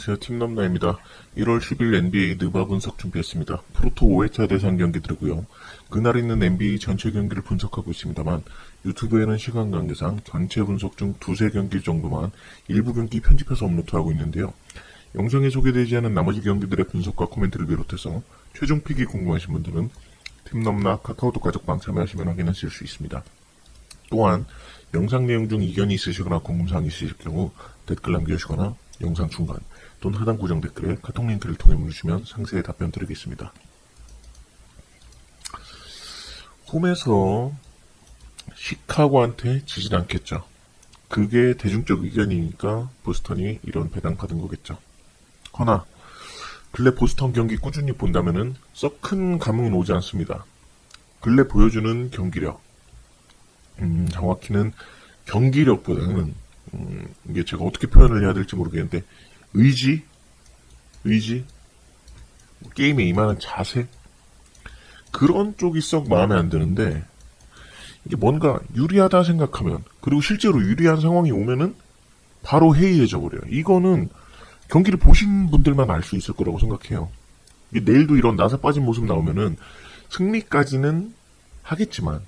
안녕하세요. 팀넘나입니다. 1월 10일 NBA 느바 분석 준비했습니다. 프로토 5회차 대상 경기들이고요. 그날 있는 NBA 전체 경기를 분석하고 있습니다만 유튜브에는 시간 관계상 전체 분석 중 두세 경기 정도만 일부 경기 편집해서 업로드하고 있는데요. 영상에 소개되지 않은 나머지 경기들의 분석과 코멘트를 비롯해서 최종 픽이 궁금하신 분들은 팀넘나 카카오톡 가족방 참여하시면 확인하실 수 있습니다. 또한 영상 내용 중 이견이 있으시거나 궁금사항이 있으실 경우 댓글 남겨주시거나 영상 중간 또는 하단 고정 댓글에 카톡 링크를 통해 물으시면 상세히 답변 드리겠습니다. 홈에서 시카고한테 지진 않겠죠. 그게 대중적 의견이니까 보스턴이 이런 배당 받은 거겠죠. 허나 근래 보스턴 경기 꾸준히 본다면은 썩 큰 감흥은 오지 않습니다. 근래 보여주는 경기력, 음, 정확히는 경기력보다는 음, 이게 제가 어떻게 표현을 해야 될지 모르겠는데 의지, 의지, 뭐 게임에 임하는 자세 그런 쪽이 썩 마음에 안 드는데 이게 뭔가 유리하다 생각하면 그리고 실제로 유리한 상황이 오면은 바로 해이해져 버려요. 이거는 경기를 보신 분들만 알 수 있을 거라고 생각해요. 내일도 이런 나사 빠진 모습 나오면은 승리까지는 하겠지만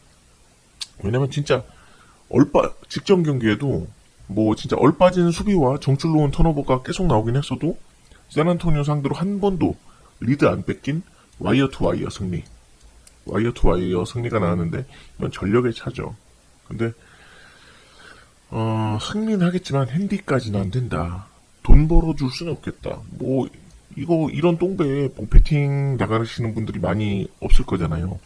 왜냐면 진짜 얼빠 직전 경기에도 뭐 진짜 얼빠진 수비와 정줄로 온 턴오버가 계속 나오긴 했어도 샌안토니오 상대로 한 번도 리드 안 뺏긴 와이어 투 와이어 승리. 와이어 투 와이어 승리가 나왔는데 이건 전력의 차죠. 근데 어, 승리는 하겠지만 핸디까지는 안 된다. 돈 벌어줄 수는 없겠다. 뭐 이거 이런 똥배에 뭐 배팅 나가시는 분들이 많이 없을 거잖아요.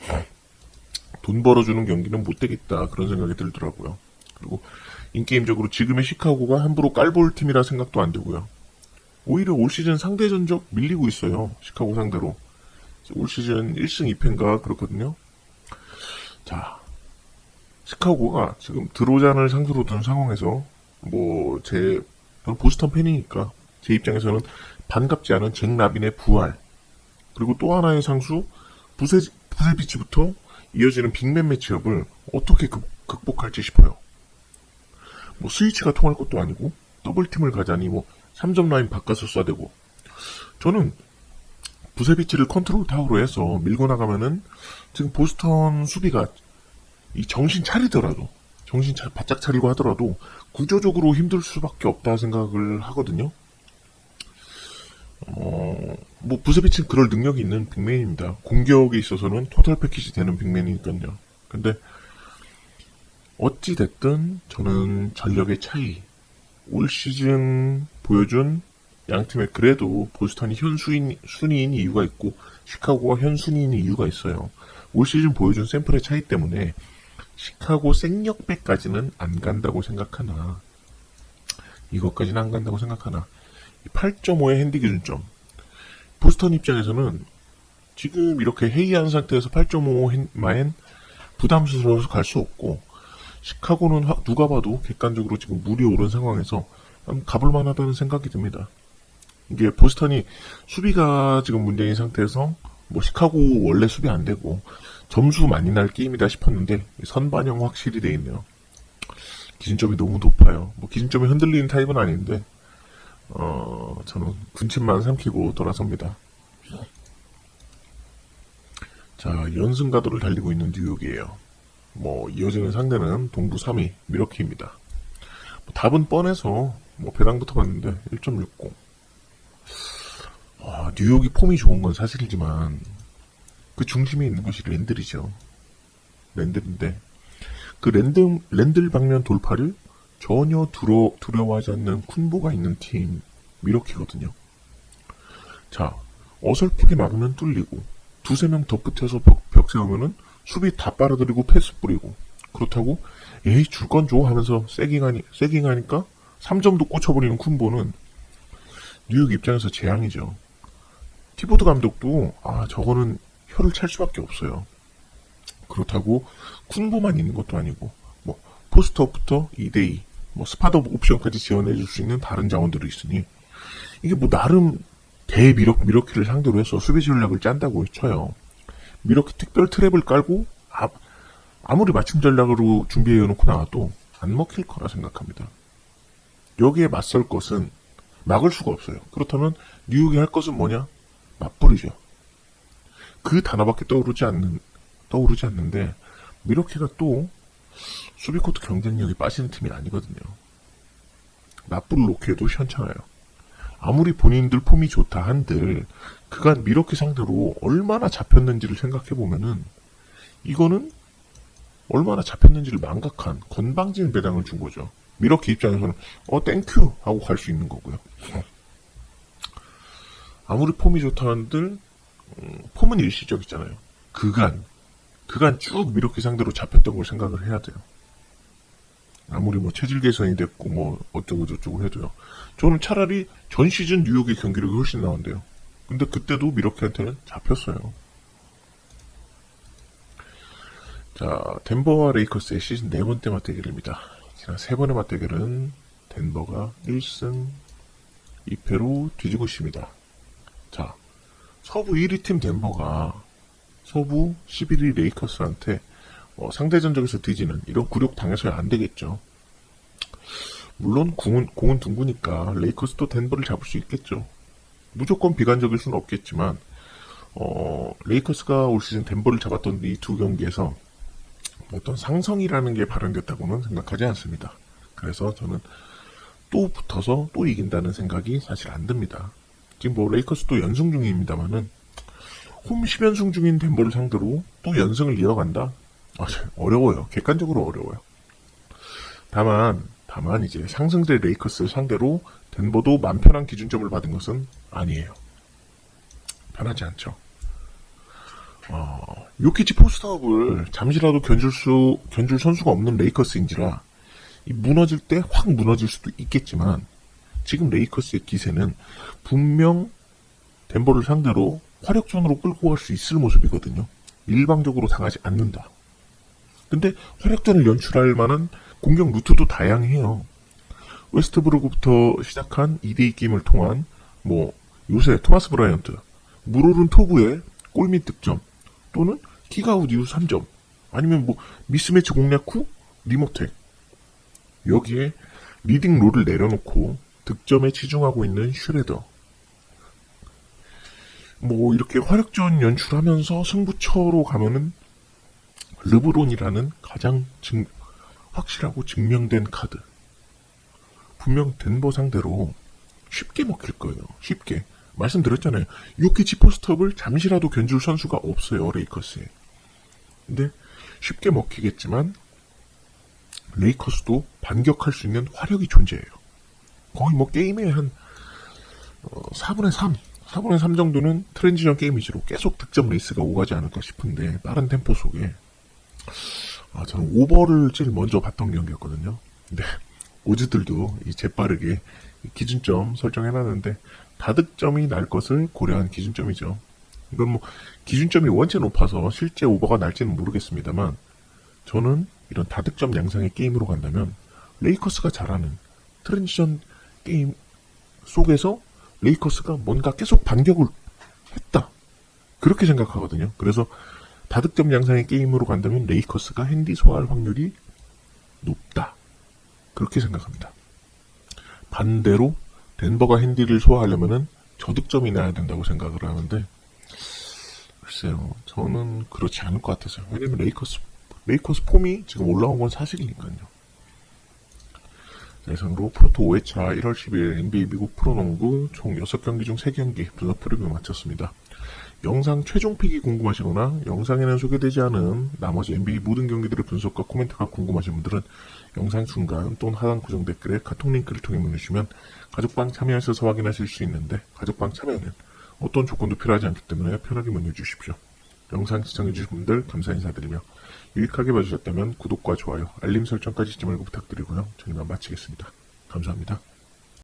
돈 벌어주는 경기는 못 되겠다. 그런 생각이 들더라고요. 그리고 인게임적으로 지금의 시카고가 함부로 깔볼 팀이라 생각도 안 되고요. 오히려 올 시즌 상대 전적 밀리고 있어요. 시카고 상대로. 올 시즌 1승 2패인가 그렇거든요. 자, 시카고가 지금 드로잔을 상수로 둔 상황에서 뭐 제 보스턴 팬이니까 제 입장에서는 반갑지 않은 잭 라빈의 부활 그리고 또 하나의 상수 부세 부세비치부터 이어지는 빅맨 매치업을 어떻게 극, 극복할지 싶어요. 뭐 스위치가 통할 것도 아니고 더블팀을 가자니 뭐 3점 라인 바꿔서 쏴대고 저는 부세비치를 컨트롤 타워로 해서 밀고 나가면은 지금 보스턴 수비가 이 정신 차리더라도 정신 차, 바짝 차리고 하더라도 구조적으로 힘들 수밖에 없다 생각을 하거든요. 어, 뭐 부세비치는 그럴 능력이 있는 빅맨입니다. 공격에 있어서는 토탈 패키지 되는 빅맨이니까요. 근데 어찌 됐든 저는 전력의 차이 올 시즌 보여준 양 팀의 그래도 보스턴이 현수인 순위인 이유가 있고 시카고가 현순위인 이유가 있어요. 올 시즌 보여준 샘플의 차이 때문에 시카고 생력배까지는 안 간다고 생각하나 이것까지는 안 간다고 생각하나 8.5의 핸디 기준점. 보스턴 입장에서는 지금 이렇게 해이한 상태에서 8.5 마엔 부담스러워서 갈 수 없고 시카고는 화- 누가 봐도 객관적으로 지금 물이 오른 상황에서 음, 가볼 만하다는 생각이 듭니다. 이게 보스턴이 수비가 지금 문제인 상태에서 뭐 시카고 원래 수비 안 되고 점수 많이 날 게임이다 싶었는데 선반영 확실히 돼 있네요. 기준점이 너무 높아요. 뭐 기준점이 흔들리는 타입은 아닌데 어, 저는 군침만 삼키고 돌아섭니다. 자, 연승 가도를 달리고 있는 뉴욕이에요. 뭐, 이어지는 상대는 동부 3위, 미러키입니다. 뭐 답은 뻔해서, 뭐, 배당부터 봤는데, 1.60. 아, 뉴욕이 폼이 좋은 건 사실이지만, 그 중심에 있는 것이 랜들이죠. 랜들인데, 그 랜들, 랜들 방면 돌파를 전혀 두려, 두려워하지 않는 쿤보가 있는 팀 미러키거든요. 자, 어설프게 막으면 뚫리고 두세 명 덧붙여서 벽, 벽 세우면은 수비 다 빨아들이고 패스 뿌리고 그렇다고 에이 줄 건 줘 하면서 세깅하니 세깅하니까 3점도 꽂혀버리는 쿤보는 뉴욕 입장에서 재앙이죠. 티보드 감독도 아 저거는 혀를 찰 수밖에 없어요. 그렇다고 쿤보만 있는 것도 아니고 뭐 포스트업부터 2대2 뭐 스팟업 옵션까지 지원해줄 수 있는 다른 자원들이 있으니 이게 뭐 나름 대미러 미러키를 상대로 해서 수비 전략을 짠다고 쳐요. 미러키 특별 트랩을 깔고 아, 아무리 맞춤 전략으로 준비해 놓고 나와도 안 먹힐 거라 생각합니다. 여기에 맞설 것은 막을 수가 없어요. 그렇다면 뉴욕이 할 것은 뭐냐? 맞불이죠. 그 단어밖에 떠오르지 않는 떠오르지 않는데 미러키가 또 수비코트 경쟁력이 빠지는 팀이 아니거든요. 맞불을 놓기에도 현찮아요. 아무리 본인들 폼이 좋다 한들 그간 미러키 상대로 얼마나 잡혔는지를 생각해 보면은 이거는 얼마나 잡혔는지를 망각한 건방진 배당을 준 거죠. 미러키 입장에서는 어 땡큐 하고 갈 수 있는 거고요. 아무리 폼이 좋다 한들 음, 폼은 일시적이잖아요. 그간 그간 쭉 미러키 상대로 잡혔던 걸 생각을 해야 돼요. 아무리 뭐 체질 개선이 됐고 뭐 어쩌고 저쩌고 해도요. 저는 차라리 전 시즌 뉴욕의 경기력이 훨씬 나은데요. 근데 그때도 미러키한테는 잡혔어요. 자, 덴버와 레이커스의 시즌 네 번째 맞대결입니다. 지난 세 번의 맞대결은 덴버가 1승 2패로 뒤지고 있습니다. 자, 서부 1위 팀 덴버가 서부 11위 레이커스한테 어, 상대 전적에서 뒤지는 이런 굴욕 당해서야 안 되겠죠. 물론 공은, 공은 둥그니까 레이커스도 덴버를 잡을 수 있겠죠. 무조건 비관적일 수는 없겠지만 어, 레이커스가 올 시즌 덴버를 잡았던 이 두 경기에서 어떤 상성이라는 게 발현됐다고는 생각하지 않습니다. 그래서 저는 또 붙어서 또 이긴다는 생각이 사실 안 듭니다. 지금 뭐 레이커스도 연승 중입니다만은 홈 10연승 중인 덴버를 상대로 또 연승을 이어간다? 아, 어려워요. 객관적으로 어려워요. 다만, 다만 이제 상승세 레이커스를 상대로 덴버도 맘 편한 기준점을 받은 것은 아니에요. 편하지 않죠. 어, 요키치 포스트업을 잠시라도 견줄 수, 견줄 선수가 없는 레이커스인지라 이 무너질 때 확 무너질 수도 있겠지만 지금 레이커스의 기세는 분명 덴버를 상대로 화력전으로 끌고 갈 수 있을 모습이거든요. 일방적으로 당하지 않는다. 근데 화력전을 연출할 만한 공격 루트도 다양해요. 웨스트브루크부터 시작한 2대2 게임을 통한 뭐 요새 토마스 브라이언트, 무로른 토브의 골밑 득점 또는 이후 3점 아니면 뭐 미스매치 공략 후 리모텍 여기에 리딩 롤을 내려놓고 득점에 치중하고 있는 슈레더 뭐 이렇게 화력전 연출하면서 승부처로 가면은 르브론이라는 가장 증- 확실하고 증명된 카드. 분명 덴버 상대로 쉽게 먹힐 거예요. 쉽게. 말씀드렸잖아요. 요키치 포스트업을 잠시라도 견줄 선수가 없어요. 레이커스에. 근데 쉽게 먹히겠지만 레이커스도 반격할 수 있는 화력이 존재해요. 거의 뭐 게임의 한 어, 4분의 3, 4분의 3 정도는 트랜지션 게임 위주로 계속 득점 레이스가 오가지 않을까 싶은데 빠른 템포 속에 아, 저는 오버를 제일 먼저 봤던 경기였거든요. 근데 오즈들도 이 재빠르게 이 기준점 설정해놨는데 다득점이 날 것을 고려한 기준점이죠. 이건 뭐 기준점이 원체 높아서 실제 오버가 날지는 모르겠습니다만 저는 이런 다득점 양상의 게임으로 간다면 레이커스가 잘하는 트랜지션 게임 속에서 레이커스가 뭔가 계속 반격을 했다. 그렇게 생각하거든요. 그래서 다득점 양상의 게임으로 간다면 레이커스가 핸디 소화할 확률이 높다. 그렇게 생각합니다. 반대로 덴버가 핸디를 소화하려면은 저득점이 나야 된다고 생각을 하는데 글쎄요. 저는 그렇지 않을 것 같아서요. 왜냐면 레이커스 레이커스 폼이 지금 올라온 건 사실이니까요. 자, 이상으로 프로토 5회차 1월 10일 NBA 미국 프로농구 총 6경기 중 3경기 분석 프리뷰 마쳤습니다. 영상 최종 픽이 궁금하시거나 영상에는 소개되지 않은 나머지 NBA 모든 경기들의 분석과 코멘트가 궁금하신 분들은 영상 중간 또는 하단 고정 댓글에 카톡 링크를 통해 보내주시면 가족방 참여하셔서 확인하실 수 있는데 가족방 참여는 어떤 조건도 필요하지 않기 때문에 편하게 문의 주십시오. 영상 시청해주신 분들 감사 인사드리며 유익하게 봐주셨다면 구독과 좋아요, 알림 설정까지 잊지 말고 부탁드리고요. 저희만 마치겠습니다. 감사합니다.